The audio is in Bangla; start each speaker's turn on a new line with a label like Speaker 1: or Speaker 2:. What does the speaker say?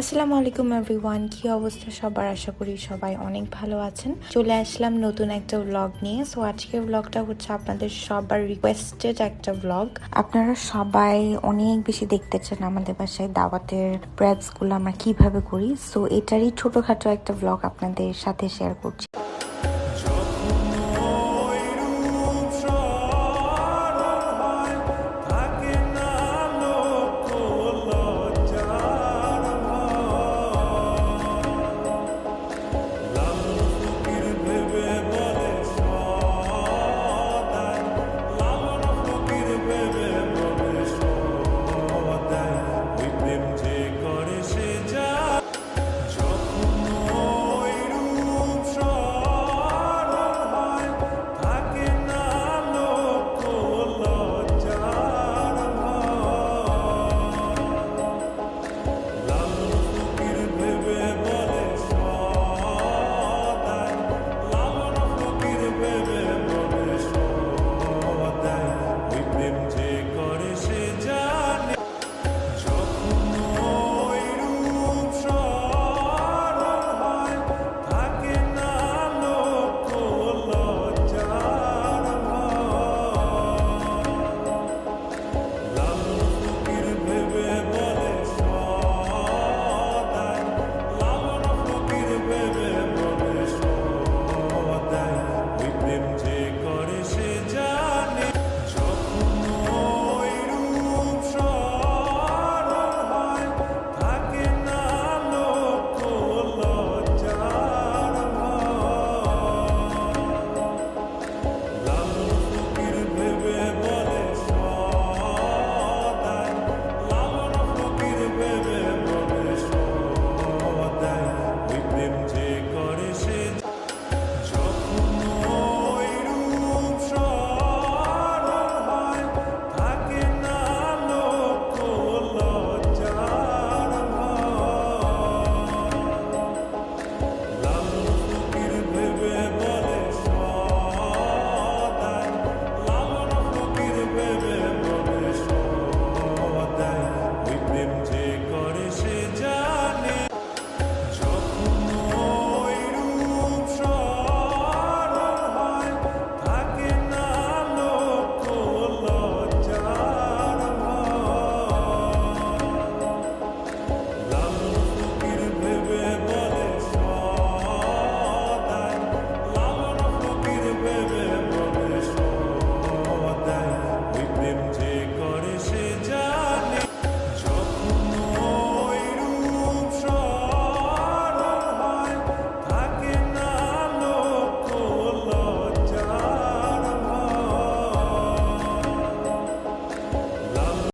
Speaker 1: আসসালামু আলাইকুম এভরিওয়ান কি অবস্থা সবার? আশা করি সবাই অনেক ভালো আছেন। চলে আসলাম নতুন একটা ব্লগ নিয়ে। সো আজকের ব্লগটা হচ্ছে আপনাদের সবার রিকোয়েস্টেড একটা ব্লগ আপনারা সবাই অনেক বেশি দেখতে চান আমাদের বাসায় দাওয়াতের প্রেপসগুলো আমরা কীভাবে করি। সো এটারই ছোটখাটো একটা ব্লগ আপনাদের সাথে শেয়ার করছি।